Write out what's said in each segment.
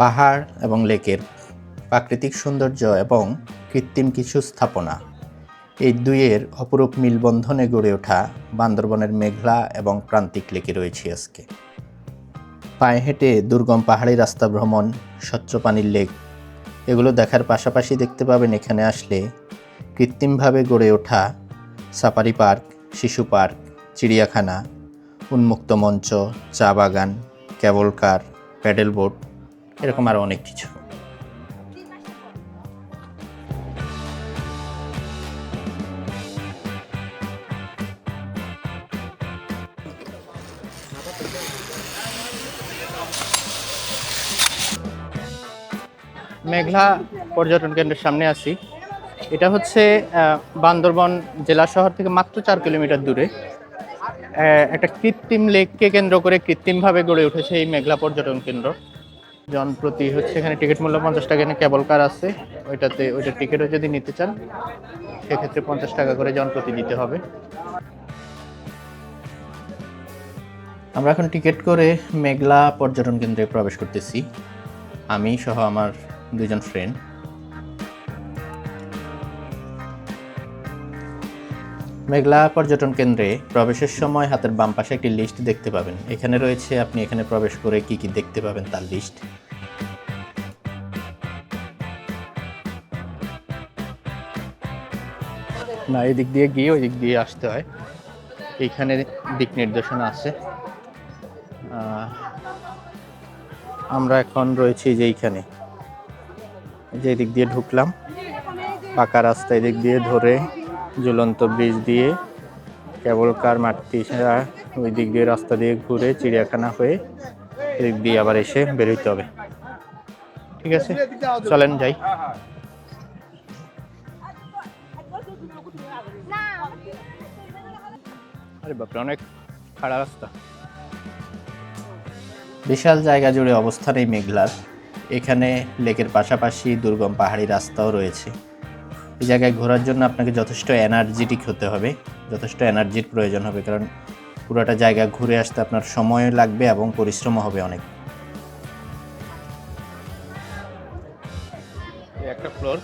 পাহাড় এবং লেকের প্রাকৃতিক সৌন্দর্য এবং কৃত্রিম কিছু স্থাপনা। এই দুইয়ের অপরূপ মিলবন্ধনে গড়ে ওঠা বান্দরবনের মেঘলা এবং প্রান্তিক লেকে রয়েছে আজকে। পায়ে হেঁটে দুর্গম পাহাড়ি রাস্তা ভ্রমণ, স্বচ্ছ পানির লেক, এগুলো দেখার পাশাপাশি দেখতে পাবেন এখানে আসলে কৃত্রিমভাবে গড়ে ওঠা সাফারি পার্ক, শিশু পার্ক, চিড়িয়াখানা, উন্মুক্ত মঞ্চ, চা বাগান, কেবল কার, প্যাডেল বোট এরকম আরও অনেক কিছু। মেঘলা পর্যটন কেন্দ্রের সামনে আছি। এটা হচ্ছে বান্দরবন জেলা শহর থেকে মাত্র চার কিলোমিটার দূরে। একটা কৃত্রিম লেককে কেন্দ্র করে কৃত্রিমভাবে গড়ে উঠেছে এই মেঘলা পর্যটন কেন্দ্র। জনপ্রতি হচ্ছে এখানে টিকিট মূল্য পঞ্চাশ টাকা, এখানে কেবল কার আছে, ওইটাতে ওইটা টিকিটও যদি নিতে চান, সেক্ষেত্রে পঞ্চাশ টাকা করে জন প্রতি দিতে হবে। আমরা এখন টিকিট করে মেঘলা পর্যটন কেন্দ্রে প্রবেশ করতেছি। আমি সহ আমার দুজন ফ্রেন্ড মেঘলা পর্যটন কেন্দ্রে প্রবেশের সময় হাতের বাম পাশে একটি লিস্ট দেখতে পাবেন। এখানে রয়েছে, আপনি এখানে প্রবেশ করে কি কি দেখতে পাবেন তার লিস্ট না, এদিক দিয়ে গিয়ে ওই দিক দিয়ে আসতে হয়। এইখানে দিক নির্দেশনা আছে। আমরা এখন রয়েছি যে এইখানে। যে দিক দিয়ে ঢুকলাম, পাকা রাস্তা এদিক দিয়ে ধরে ঝুলন্ত ব্রিজ দিয়ে কেবল কার মাটি ওই দিক দিয়ে রাস্তা দিয়ে ঘুরে চিড়িয়াখানা হয়ে এদিক দিয়ে আবার এসে বের হইতে হবে। ঠিক আছে, চলেন যাই। আরে বাপরে, অনেক খাড়া রাস্তা। বিশাল জায়গা জুড়ে অবস্থান এই মেঘলার। এখানে লেকের পাশাপাশি দুর্গম পাহাড়ি রাস্তাও রয়েছে। এই জায়গায় ঘোরার জন্য আপনাকে যথেষ্ট এনার্জেটিক হতে হবে যথেষ্ট এনার্জির প্রয়োজন হবে কারণ পুরোটা জায়গা ঘুরে আসতে আপনার সময় লাগবে এবং পরিশ্রমও হবে অনেক। একটা ফ্লোর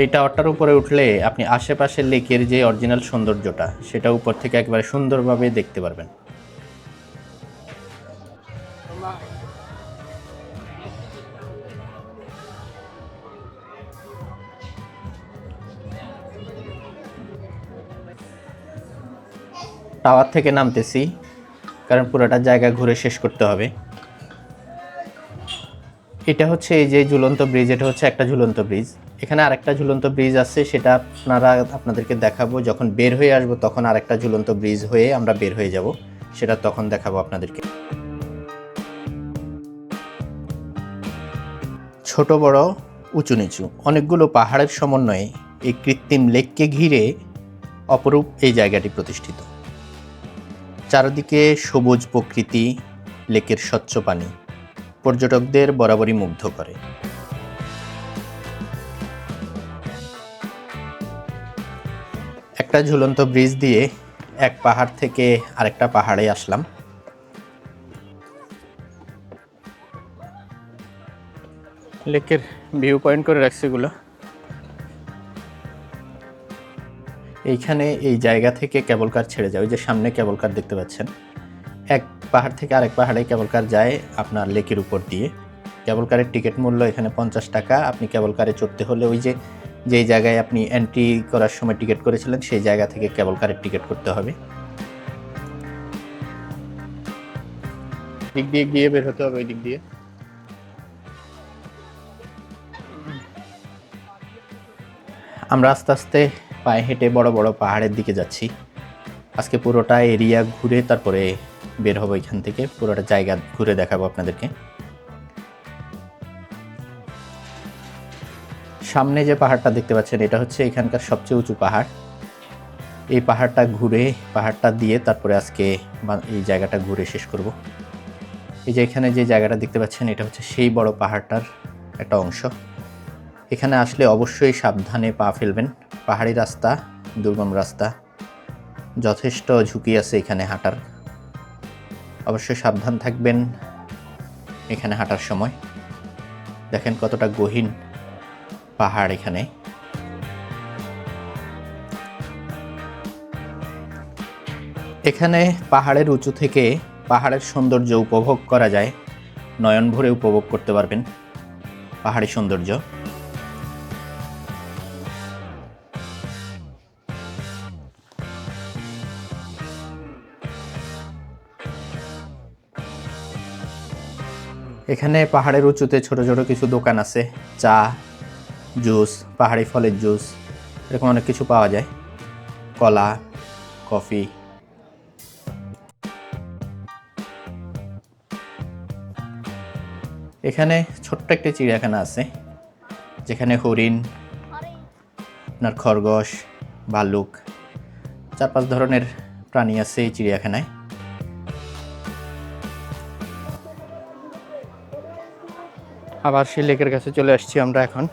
এই টাওয়ারটার উপরে উঠলে আপনি আশেপাশের লেকের যে অরিজিনাল সৌন্দর্যটা সেটা উপর থেকে একবারে সুন্দরভাবে দেখতে পারবেন। টাওয়ার থেকে নামতেছি, কারণ পুরোটা জায়গা ঘুরে শেষ করতে হবে। এটা হচ্ছে এই যে ঝুলন্ত ব্রিজ, এটা হচ্ছে একটা ঝুলন্ত ব্রিজ। এখানে আরেকটা ঝুলন্ত ব্রিজ আছে, সেটা আপনারা, আপনাদেরকে দেখাবো। যখন বের হয়ে আসব, তখন আরেকটা ঝুলন্ত ব্রিজ হয়ে আমরা বের হয়ে যাব। সেটা তখন দেখাবো আপনাদেরকে। ছোট, বড়, উঁচু, নিচু, অনেকগুলো পাহাড়ের সমন্বয়ে এই কৃত্রিম লেককে ঘিরে অপরূপ এই জায়গাটি প্রতিষ্ঠিত। চারদিকে সবুজ প্রকৃতি, লেকের স্বচ্ছ পানি, পর্যটকদের বরাবরই মুগ্ধ করে। একটা ঝুলন্ত ব্রিজ দিয়ে এক পাহাড় থেকে আরেকটা পাহাড়ে আসলাম। লেকের ভিউ পয়েন্ট করে রাখছে এগুলো। এইখানে এই জায়গা থেকে কেবল কার ছেড়ে যায়, ওই যে সামনে কেবল কার দেখতে পাচ্ছেন। এক পাহাড় থেকে আরেক পাহাড়ে কেবল কার যায় আপনার লেকের উপর দিয়ে। কেবল কারের টিকিট মূল্য এখানে পঞ্চাশ টাকা, আপনি কেবল কারে চড়তে হলে ওই যে, যেই জায়গায় আপনি এন্ট্রি করার সময় টিকিট করেছিলেন, সেই জায়গা থেকে কেবল কারের টিকিট করতে হবে। দিক দিয়ে গিয়ে বের হতে হবে ওই দিক দিয়ে। আমরা আস্তে আস্তে পায়ে হেঁটে বড় বড় পাহাড়ের দিকে যাচ্ছি। আজকে পুরোটা এরিয়া ঘুরে তারপরে বের হব এখান থেকে। পুরোটা জায়গা ঘুরে দেখাবো আপনাদেরকে। সামনে যে পাহাড়টা দেখতে পাচ্ছেন, এটা হচ্ছে এখানকার সবচেয়ে উঁচু পাহাড়। এই পাহাড়টা ঘুরে, পাহাড়টা দিয়ে তারপরে আজকে এই জায়গাটা ঘুরে শেষ করব। এই যে এখানে যে জায়গাটা দেখতে পাচ্ছেন, এটা হচ্ছে সেই বড় পাহাড়টার একটা অংশ। এখানে আসলে অবশ্যই সাবধানে পা ফেলবেন। পাহাড়ি রাস্তা, দুর্গম রাস্তা, যথেষ্ট ঝুঁকি আছে এখানে হাঁটার। অবশ্যই সাবধান থাকবেন এখানে হাঁটার সময়। দেখেন কতটা গহীন পাহাড় এখানে। এখানে পাহাড়ের উঁচু থেকে পাহাড়ের সৌন্দর্য উপভোগ করা যায়। নয়ন ভরে উপভোগ করতে পারবেন পাহাড়ি সৌন্দর্য। এখানে পাহাড়ের উঁচুতে ছোট ছোট কিছু দোকান আছে। চা, জুস, পাহাড়ি ফলের জুস, এরকম অনেক কিছু পাওয়া যায়। কলা, কফি। এখানে ছোট্ট একটি চিড়িয়াখানা আছে, যেখানে হরিণ, আপনার খরগোশ, ভাল্লুক, চার পাঁচ ধরনের প্রাণী আছে এই চিড়িয়াখানায়। আবার সেই লেকের কাছে চলে আসছি আমরা এখন।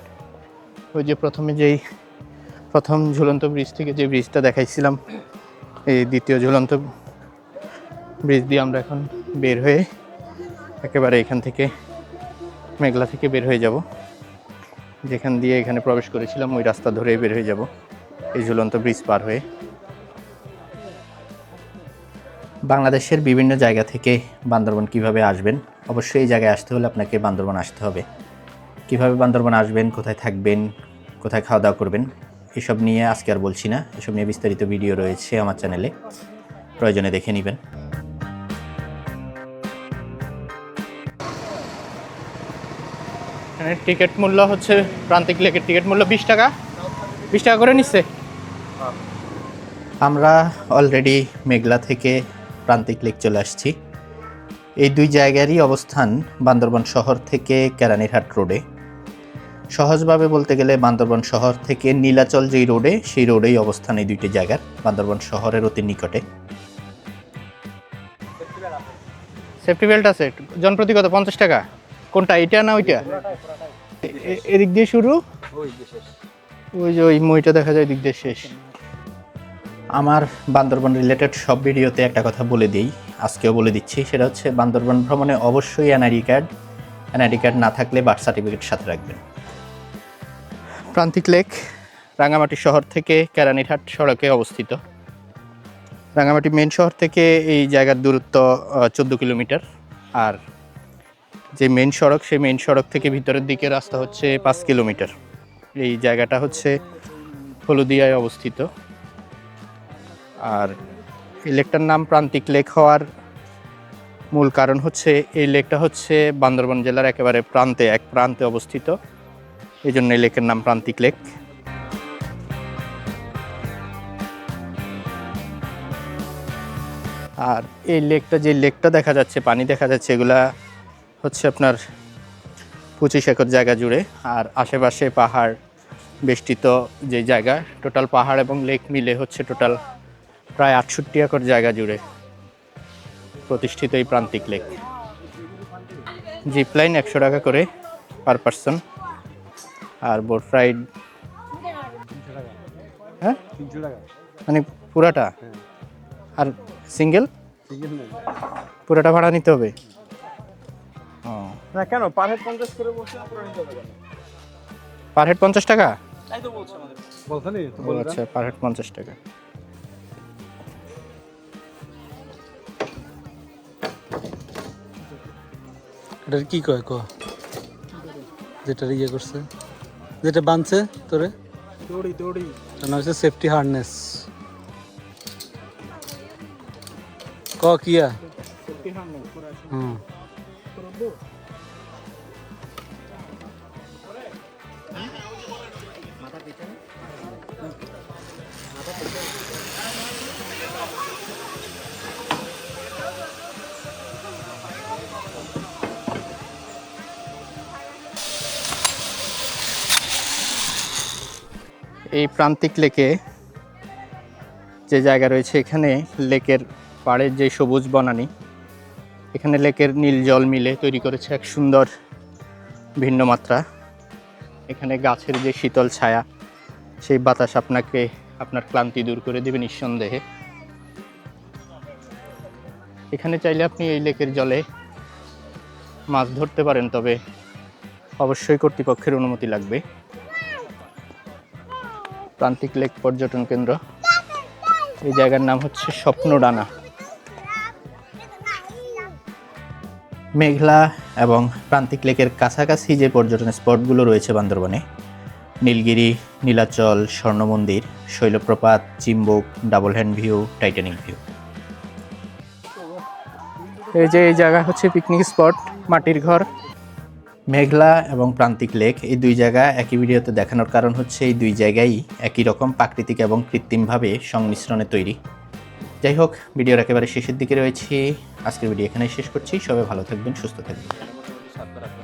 ওই যে প্রথমে যেই, প্রথম ঝুলন্ত ব্রিজ থেকে যে ব্রিজটা দেখাইছিলাম, এই দ্বিতীয় ঝুলন্ত ব্রিজ দিয়ে আমরা এখন বের হয়ে একেবারে এখান থেকে মেঘলা থেকে বের হয়ে যাব। যেখান দিয়ে এখানে প্রবেশ করেছিলাম, ওই রাস্তা ধরেই বের হয়ে যাব, এই ঝুলন্ত ব্রিজ পার হয়ে। বাংলাদেশের বিভিন্ন জায়গা থেকে বান্দরবন কীভাবে আসবেন? অবশ্যই এই জায়গায় আসতে হলে আপনাকে বান্দরবন আসতে হবে। কীভাবে বান্দরবন আসবেন? কোথায় থাকবেন? কোথায় খাওয়া দাওয়া করবেন? এসব নিয়ে আজকে আর বলছি না। এসব নিয়ে বিস্তারিত ভিডিও রয়েছে আমার চ্যানেলে। প্রয়োজনে দেখে নেবেন। এখানে টিকিট মূল্য হচ্ছে প্রান্তিক লেকের টিকিট মূল্য বিশ টাকা। বিশ টাকা করে নিচ্ছে। আমরা অলরেডি মেঘলা থেকে প্রান্তিক লেক চলে আসছি। এই দুই জায়গারই অবস্থান বান্দরবান শহর থেকে কেরানীরহাট রোডে। সহজভাবে বলতে গেলে বান্দরবান শহর থেকে নীলাচল যেই রোডে সেই রোডেই অবস্থান এই দুইটি জায়গার বান্দরবান শহরের অতি নিকটে। সেফটি বেল্ট আছে জনপ্রতি কত? পঞ্চাশ টাকা? কোনটা এটা না ওইটা? এদিক দিয়ে শুরু? ওই যে ওই মইটা দেখা যায় এদিক দিয়ে শেষ। আমার বান্দরবান রিলেটেড সব ভিডিওতে একটা কথা বলে দিই। আজকেও বলে দিচ্ছি, সেটা হচ্ছে বান্দরবান ভ্রমণে অবশ্যই এনআইডি কার্ড এনআইডি কার্ড না থাকলে বার্থ সার্টিফিকেট সাথে রাখবেন। প্রান্তিক লেক, রাঙামাটি শহর থেকে কেরানীরহাট সড়কে অবস্থিত। রাঙামাটি মেন শহর থেকে এই জায়গার দূরত্ব চোদ্দ কিলোমিটার। আর যে মেন সড়ক, সেই মেন সড়ক থেকে ভিতরের দিকে রাস্তা হচ্ছে পাঁচ কিলোমিটার। এই জায়গাটা হচ্ছে হলুদিয়ায় অবস্থিত। আর এই লেকটার নাম প্রান্তিক লেক হওয়ার মূল কারণ হচ্ছে, এই লেকটা হচ্ছে বান্দরবান জেলার একেবারে প্রান্তে, এক প্রান্তে অবস্থিত। এই জন্য এই লেকের নাম প্রান্তিক লেক। আর এই লেকটা, যে লেকটা দেখা যাচ্ছে, পানি দেখা যাচ্ছে, এগুলা হচ্ছে আপনার পঁচিশ একর জায়গা জুড়ে। আর আশেপাশে পাহাড় বেষ্টিত যে জায়গা, টোটাল পাহাড় এবং লেক মিলে হচ্ছে টোটাল প্রায় আটষট্টি একর জায়গা জুড়ে প্রতিষ্ঠিত এই প্রান্তিক লেক। জিপ লাইন একশো টাকা করে পার পার্সন আর বোট রাইড হ্যাঁ? মানে পুরাটা? আর সিঙ্গেল পুরাটা ভাড়া নিতে হবে? ও। না কেন? পার হেড পঞ্চাশ করে বলছে পুরো হেড পঞ্চাশ টাকা? আচ্ছা পার হেড পঞ্চাশ টাকা। এটার কি কয় ক? যেটা ইয়ে করছে। যেটা বানছে তোরে? দৌড়ি দৌড়ি। নাম হচ্ছে সেফটি হার্নেস ক কিয়া? হুম। এই প্রান্তিক লেকে যে জায়গা রয়েছে এখানে, লেকের পাড়ের যে সবুজ বনানি, এখানে লেকের নীল জল মিলে তৈরি করেছে এক সুন্দর ভিন্ন মাত্রা। এখানে গাছের যে শীতল ছায়া, সেই বাতাস আপনাকে, আপনার ক্লান্তি দূর করে দেবে নিঃসন্দেহে। এখানে চাইলে আপনি এই লেকের জলে মাছ ধরতে পারেন, তবে অবশ্যই কর্তৃপক্ষের অনুমতি লাগবে। প্রান্তিক লেক পর্যটন কেন্দ্র। এই জায়গার নাম হচ্ছে স্বপ্নডানা। মেঘলা এবং প্রান্তিক লেকের কাছাকাছি যে পর্যটন স্পটগুলো রয়েছে বান্দরবনে, Nilgiri, Nilachal, Swarnamandir, Shoilopropat, Chimbuk, double hand view, Titanic view. এই যে এই জায়গা হচ্ছে পিকনিক স্পট, মাটির ঘর। মেঘলা এবং প্রান্তিক লেক, এই দুই জায়গা একই ভিডিওতে দেখানোর কারণ হচ্ছে এই দুই জায়গায় একই রকম প্রাকৃতিক এবং কৃত্রিমভাবে সংমিশ্রণে তৈরি। যাই হোক, ভিডিওর একেবারে শেষের দিকে রয়েছি। আজকের ভিডিও এখানেই শেষ করছি। সবাই ভালো থাকবেন, সুস্থ থাকবেন।